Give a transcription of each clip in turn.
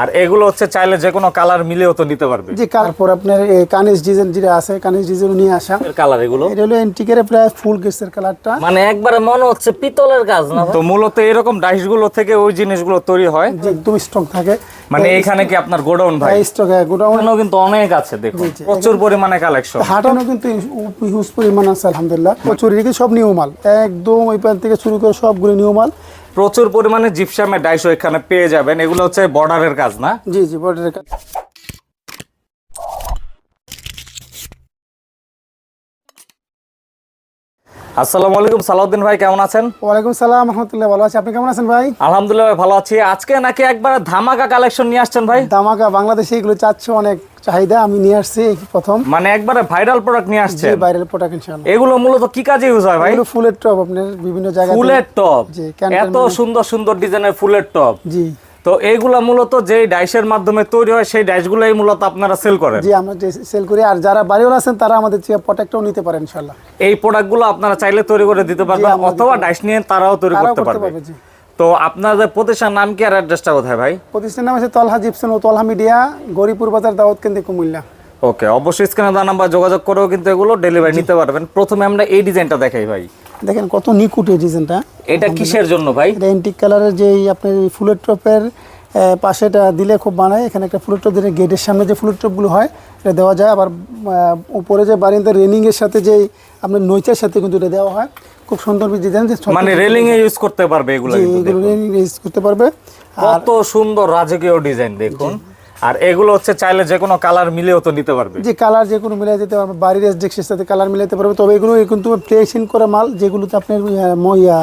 আর এগুলো হচ্ছে চাইলে যে কোনো কালার মিলেও তো নিতে পারবে। যে তারপর আপনার এই কানিজ ডিজাইন যেটা আছে কানিজ ডিজাইন নিয়ে আসা। কালার এগুলো? এটা হলো এন্টিকের প্রায় ফুল গেসের কালারটা। মানে একবারে মনে হচ্ছে পিতলের কাজ না? তো মূলত এরকম ডাইসগুলো থেকে ওই জিনিসগুলো তৈরি হয়। যে একদম স্ট্রং থাকে। মানে এখানে কি আপনার গোডাউন ভাই? Stock godown. এখানেও কিন্তু অনেক আছে দেখুন। জি, জি। প্রচুর পরিমাণে কালেকশন হাটানো কিন্তু হিউজ পরিমাণ আছে আলহামদুলিল্লাহ। প্রচুর এদিকে সব নিউ মাল। একদম ওই পার থেকে শুরু করে সবগুলো নিউ মাল। প্রচুর পরিমাণে জিপসামের ডাইসও এখানে পেয়ে যাবেন। এগুলো হচ্ছে বর্ডারের কাজ, না? জি জি বর্ডারের কাজ। আসসালামু আলাইকুম সালাউদ্দিন ভাই কেমন আছেন? ওয়ালাইকুম সালাম রহমতুল্লাহ ভালো আছি। আপনি কেমন আছেন ভাই? আলহামদুলিল্লাহ ভাই, ভালো আছি। আজকে নাকি একবার ধামাকা কালেকশন নিয়ে আসছেন ভাই? দামাকা বাংলাদেশে এগুলো চাচ্ছে অনেক চাহিদা আমি নিয়ে আসছি প্রথম। মানে একবারে ভাইরাল প্রোডাক্ট নিয়ে যে আসছেন বাইরের প্রোডাক্ট ইনশাআল্লাহ। এগুলো মূলত কি কাজে ইউজ হয় ভাই? এগুলো ফুলের টপ আপনার বিভিন্ন জায়গায় ফুলের টপ। জি, এত মানে- সুন্দর সুন্দর ডিজাইনের ফুলের টপ। জি। তো এইগুলা মূলত যে ডাইসের মাধ্যমে তৈরি হয় সেই ডাইসগুলোই মূলত আপনারা সেল করেন। জি আমরা সেল করি। আর যারা বাড়িওয়ালা আছেন তারা আমাদের থেকে প্রোডাক্টটাও নিতে পারেন ইনশাআল্লাহ। এই প্রোডাক্টগুলো আপনারা চাইলে তৈরি করে দিতে পারবেন অথবা ডাইস নিয়ে তারাও তৈরি করতে পারবে। তো আপনাদের প্রতিষ্ঠান নাম কি আর অ্যাড্রেসটা কোথায় ভাই? প্রতিষ্ঠানের নাম আছে তলহা জিপসন ও তলহা মিডিয়া গরিপুর বাজার দাওয়াত কেন্দ্রে কুমিল্লা। ওকে অবশ্যই স্ক্রিনে দেওয়া নাম্বার যোগাযোগ করেও কিন্তু এগুলো ডেলিভারি নিতে পারবেন। প্রথমে আমরা এই ডিজাইনটা দেখাই ভাই। দেখেন কত নিকুট এই ডিজাইনটা এটা কিসের জন্য ভাই? এটা এন্টিক কালারের যে আপনার ফুলের টপের পাশে এটা দিলে খুব বানায়। এখানে একটা ফুলের টপ দিলে গেটের সামনে যে ফুলের টপগুলো হয় এটা দেওয়া যায়। আবার উপরে যে বারিন্দার রেলিংয়ের সাথে যে আপনার নৈচার সাথে কিন্তু এটা দেওয়া হয়। খুব সুন্দর ডিজাইন মানে রেলিং এ ইউজ করতে পারবে এগুলো রেলিং ইউজ করতে পারবে। কত সুন্দর রাজকীয় ডিজাইন দেখুন। আর এগুলো হচ্ছে চাইলে যে কোনো কালার মিলেও তো নিতে পারবে। যে কালার যে কোনো মিলাই দিতে পারবে বাড়ির এসডেক্সের সাথে কালার মিলাতে পারবে তবে এগুলো কিন্তু প্লেসিং করা মাল যেগুলোতে আপনার ইয়া,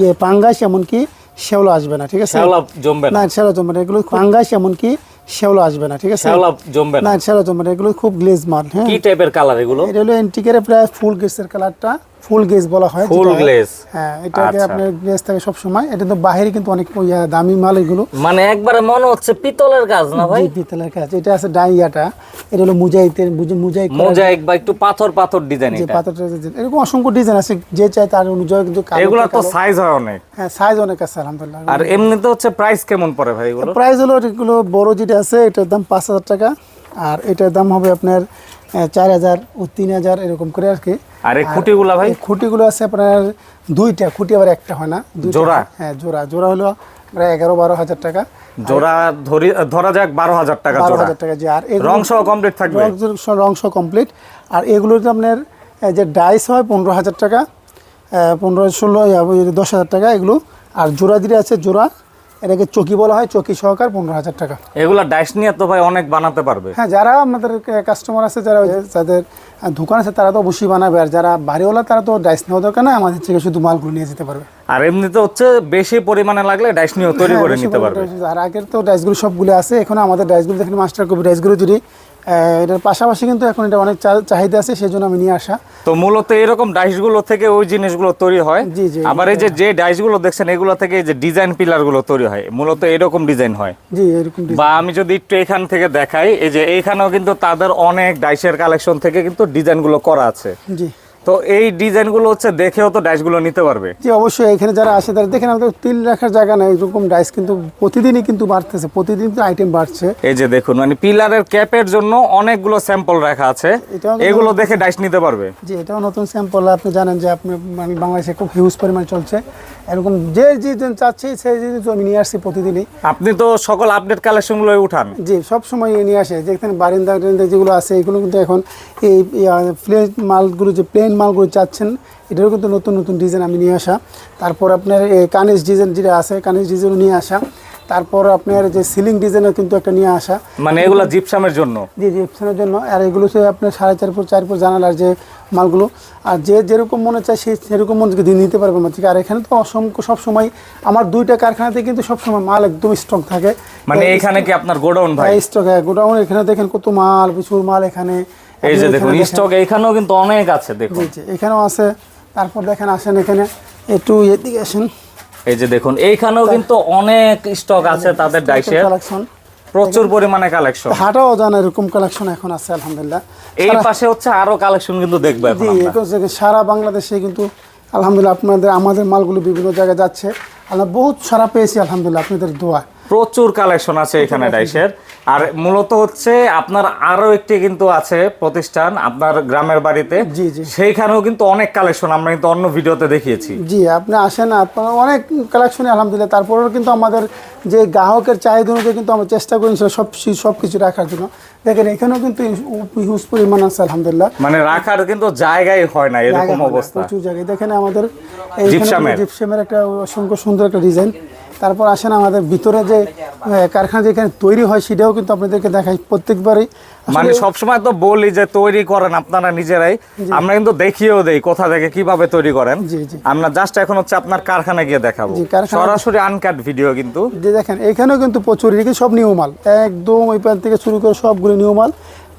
ইয়া পাঙ্গাস এমনকি শেওলা আসবে না ঠিক আছে? শ্যাওলা জমবে না। না শেওলা জমবে না এগুলো পাঙ্গাস এমনকি শেওলা আসবে না ঠিক আছে? শ্যাওলা জমবে না। না শেওলা জমবে না এগুলো খুব গ্লেজ মাল হ্যাঁ। কি টাইপের কালার এগুলো? এটা হলো এন্টিকের প্রায় ফুল গেসের কালারটা ফুল গেজ বলা হয় ফুল গ্লেজ হ্যাঁ এটাকে আচ্ছা। আপনার গ্লেজ থাকে সব সময় এটা তো বাহিরে কিন্তু অনেক দামি মাল এগুলো। মানে একবারে মনে হচ্ছে পিতলের কাজ না ভাই? পিতলের কাজ এটা আছে ডাইয়াটা। এটা হলো মুজাহিদের মুজাহিদ করা মোজাইক বা একটু পাথর পাথর ডিজাইন এটা। পাথরটা যে- এরকম অসংখ্য ডিজাইন আছে। যে চাই তার অনুযায়ী কিন্তু এগুলো তো তো সাইজ হয় অনেক। হ্যাঁ সাইজ অনেক আছে আলহামদুলিল্লাহ। আর এমনিতে হচ্ছে প্রাইস কেমন পড়ে ভাই এগুলো? প্রাইস হলো এগুলো বড় যেটা আছে এটার দাম পাঁচ হাজার টাকা। আর এটার দাম হবে আপনার চার হাজার ও তিন হাজার এরকম করে আর কি। আর এই খুঁটিগুলা ভাই? খুঁটিগুলো আছে আপনার দুইটা খুঁটি আবার একটা হয় না জোড়া? হ্যাঁ জোড়া। জোড়া হলো প্রায় এগারো বারো হাজার টাকা। জোড়া ধরি ধরা যাক বারো হাজার টাকা বারো হাজার টাকা যে আর রং সহ কমপ্লিট থাকবে? রং সহ- কমপ্লিট আর এগুলোতে আপনার যে ডাইস হয় পনেরো হাজার টাকা পনেরো ষোলো দশ হাজার টাকা এগুলো। আর জোড়া যেটা আছে জোড়া এটাকে চকি বলা হয় চকি সহকার পনেরো হাজার টাকা। এগুলা ডাইস নিয়ে তো ভাই অনেক বানাতে পারবে। হ্যাঁ যারা আমাদের কাস্টমার আছে যারা যাদের দোকান আছে তারা তো অবশ্যই বানাবে। আর যারা বাড়িওয়ালা তারা তো ডাইস নেওয়া দরকার না আমাদের থেকে শুধু মালগুলো নিয়ে যেতে পারবে। আর এমনিতে হচ্ছে বেশি পরিমাণে লাগলে ডাইস নিয়ে তৈরি হ্যাঁ, করে নিতে পারবে। আর আগের তো ডাইসগুলো সবগুলো আছে এখন আমাদের ডাইসগুলো দেখেন মাস্টার কপি ডাইসগুলো যদি এটার পাশাপাশি কিন্তু এখন এটা অনেক চাহিদা আছে সেই জন্য আমি নিয়ে আসা। তো মূলত এরকম ডাইসগুলো থেকে ওই জিনিসগুলো তৈরি হয়। জি, জি, আবার এই যে যে ডাইসগুলো দেখছেন এগুলো থেকে এই যে ডিজাইন পিলারগুলো তৈরি হয় মূলত এরকম ডিজাইন হয়। জি এরকম বা আমি যদি একটু এখান থেকে দেখাই এই যে এইখানেও কিন্তু তাদের অনেক ডাইসের কালেকশন থেকে কিন্তু ডিজাইনগুলো করা আছে। জি। তো এই ডিজাইনগুলো হচ্ছে দেখেও তো ডাইসগুলো নিতে পারবে। জি অবশ্যই এখানে যারা আসে তারা দেখেন আমাদের তিল রাখার জায়গা নাই এরকম ডাইস কিন্তু প্রতিদিনই কিন্তু বাড়তেছে প্রতিদিন তো আইটেম বাড়ছে। এই যে দেখুন মানে পিলারের ক্যাপের জন্য অনেকগুলো স্যাম্পল রাখা আছে। এগুলো দেখে ডাইস নিতে পারবে। জি এটাও নতুন স্যাম্পল আপনি জানেন যে আপনি মানে বাংলাদেশে খুব হিউজ পরিমাণ চলছে। এরকম যে যেদিন চাচ্ছি সেই জিনিস আমি নিয়ে আসছি প্রতিদিনই। আপনি তো সকল আপডেট কালেকশনগুলো উঠান। জি সব সময় নিয়ে আসে। যেখানে বারিন্দা টারিন্দা যেগুলো আছে এগুলো কিন্তু এখন এই প্লেন মালগুলো যে প্লেন মালগুলো চাচ্ছেন এটারও কিন্তু নতুন নতুন ডিজাইন আমি নিয়ে আসা। তারপর আপনার এই কানিজ ডিজাইন যেটা আছে কানেজ ডিজাইনও নিয়ে আসা। তারপর আপনার যে সিলিং ডিজাইনও কিন্তু একটা নিয়ে আসা। মানে এগুলো জিপসামের জন্য? জি জিপসনের জন্য। আর এগুলো হচ্ছে আপনার সাড়ে চার ফুট চার ফুট জানালার যে মালগুলো। আর যে যেরকম মনে চায় সে সেরকম মনে দিয়ে নিতে পারবে থেকে আর এখানে তো অসংখ্য সবসময় আমার দুইটা কারখানাতে কিন্তু সবসময় মাল একদম স্ট্রং থাকে। মানে এখানে কি আপনার গোডাউন ভাই? স্টক হ্যাঁ গোডাউন। এখানে দেখেন কত মাল প্রচুর মাল এখানে। এই যে দেখুন স্টক এখানেও কিন্তু অনেক আছে দেখুন। এখানেও আছে। তারপর দেখেন আসেন এখানে। একটু এদিকে আসেন। এই যে দেখুন এইখানেও কিন্তু অনেক স্টক আছে তাদের ডাইসের। কালেকশন প্রচুর পরিমাণে কালেকশন হাটাও জানা এরকম কালেকশন এখন আছে আলহামদুলিল্লাহ। এই পাশে হচ্ছে আরও কালেকশন কিন্তু দেখবে জি সারা বাংলাদেশে কিন্তু আলহামদুলিল্লাহ আপনাদের আমাদের মালগুলো বিভিন্ন জায়গায় যাচ্ছে। আমরা বহুত সারা পেয়েছি আলহামদুলিল্লাহ আপনাদের দোয়া। প্রচুর কালেকশন আছে এখানে ডাইসের। আর মূলত হচ্ছে আপনার আরও একটি কিন্তু আছে প্রতিষ্ঠান আপনার গ্রামের বাড়িতে। জি, জি। সেইখানেও কিন্তু অনেক কালেকশন আমরা কিন্তু অন্য ভিডিওতে দেখিয়েছি। জি আপনি আসেন আপনার অনেক কালেকশনই আলহামদুলিল্লাহ। তারপরেও কিন্তু আমাদের যে গ্রাহকের চাহিদা অনুযায়ী কিন্তু আমরা চেষ্টা করি সব সব কিছু রাখার জন্য। দেখেন এখানেও কিন্তু হিউজ পরিমাণ আছে আলহামদুলিল্লাহ। মানে রাখার কিন্তু জায়গায় হয় না এরকম অবস্থা। প্রচুর জায়গায়। দেখেন আমাদের। জিপসামের একটা অসংখ্য সুন্দর একটা ডিজাইন তারপর আসেন আমাদের ভিতরে যে কারখানা যেখানে তৈরি হয় সেটাও কিন্তু আপনাদেরকে দেখাই প্রত্যেকবারই। মানে সবসময় তো বলি যে তৈরি করেন আপনারা নিজেরাই। আমরা কিন্তু দেখিয়েও দেই কোথা থেকে কীভাবে তৈরি করেন। আমরা জাস্ট এখন হচ্ছে আপনার কারখানায় গিয়ে দেখাবো। সরাসরি আনকাট ভিডিও কিন্তু। যে দেখেন এখানেও কিন্তু প্রচুর এদিকে সব নিউ মাল। একদম ওই প্যান থেকে শুরু করে সবগুলো নিউ মাল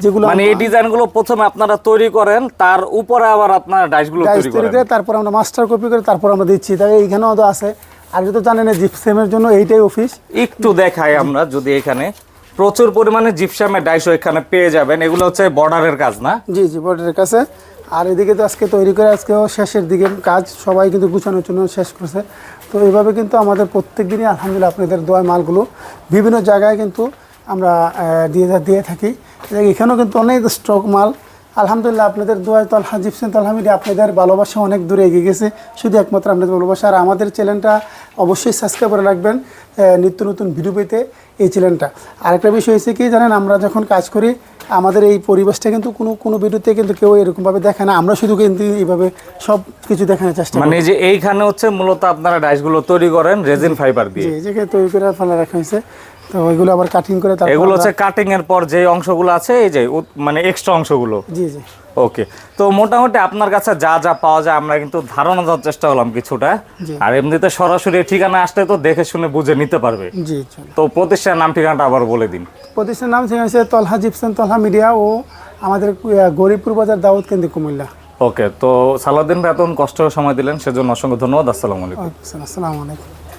যেগুলো মানে এই ডিজাইনগুলো প্রথমে আপনারা তৈরি করেন তার উপরে আবার আপনার ডাইসগুলো ডাইস তৈরি করেন। করে তারপর আমরা মাস্টার কপি করে তারপর আমরা দিচ্ছি। তাই এইখানেও তো আছে। আর তো জানেন জিপসেমের জন্য এইটাই অফিস একটু দেখাই আমরা যদি এখানে। প্রচুর পরিমাণে জিপসামের ডাইসও এখানে পেয়ে যাবেন। এগুলো হচ্ছে বর্ডারের কাজ না? জি জি বর্ডারের কাছে। আর এদিকে তো আজকে তৈরি করে আজকেও শেষের দিকে কাজ। সবাই কিন্তু গুছানোর জন্য শেষ করছে। তো এইভাবে কিন্তু আমাদের প্রত্যেক দিনই আলহামদুলিল্লাহ আপনাদের দোয়া মালগুলো বিভিন্ন জায়গায় কিন্তু আমরা দিয়ে দিয়ে থাকি। এখানেও কিন্তু অনেক স্টক মাল আলহামদুলিল্লাহ আপনাদের দোয়ায় তো আলহা জিপসেন তো আলহামদুলিল্লাহ আপনাদের ভালোবাসা অনেক দূরে এগিয়ে গেছে। শুধু একমাত্র আপনাদের ভালোবাসা আর আমাদের চ্যানেলটা অবশ্যই সাবস্ক্রাইব করে রাখবেন নিত্য নতুন ভিডিও পেতে এই চ্যানেলটা। আরেকটা বিষয় হয়েছে কি জানেন আমরা যখন কাজ করি আমাদের এই পরিবেশটা কিন্তু কোনো কোনো ভিডিওতে কিন্তু কেউ এরকমভাবে দেখে না। আমরা শুধু কিন্তু এইভাবে সব কিছু দেখানোর চেষ্টা করি। মানে যে এইখানে হচ্ছে মূলত আপনারা ডাইসগুলো তৈরি করেন রেজিন ফাইবার দিয়ে। এই জায়গায় তৈরি করে ফেলা রাখা হয়েছে। তো ওইগুলো আবার কাটিং করে তারপর এগুলো হচ্ছে কাটিং এর পর যে অংশগুলো আছে এই যে মানে এক্সট্রা অংশগুলো। জি জি। ওকে তো মোটামুটি আপনার কাছে যা যা পাওয়া যায় আমরা কিন্তু ধারণা দেওয়ার চেষ্টা করলাম কিছুটা। আর এমনিতে সরাসরি ঠিকানা আসলে তো দেখে শুনে বুঝে নিতে পারবে। জি তো প্রতিষ্ঠানের নাম ঠিকানাটা আবার বলে দিন। প্রতিষ্ঠানের নাম সেখানে হচ্ছে তলহা জিপসেন তলহা মিডিয়া ও আমাদের গরিবপুর বাজার দাউদ কেন্দ্র কুমিল্লা। ওকে তো সালাউদ্দিন ভাই এতক্ষণ কষ্ট সময় দিলেন সেজন্য অসংখ্য ধন্যবাদ। আসসালামু আলাইকুম। আসসালামু আলাইকুম।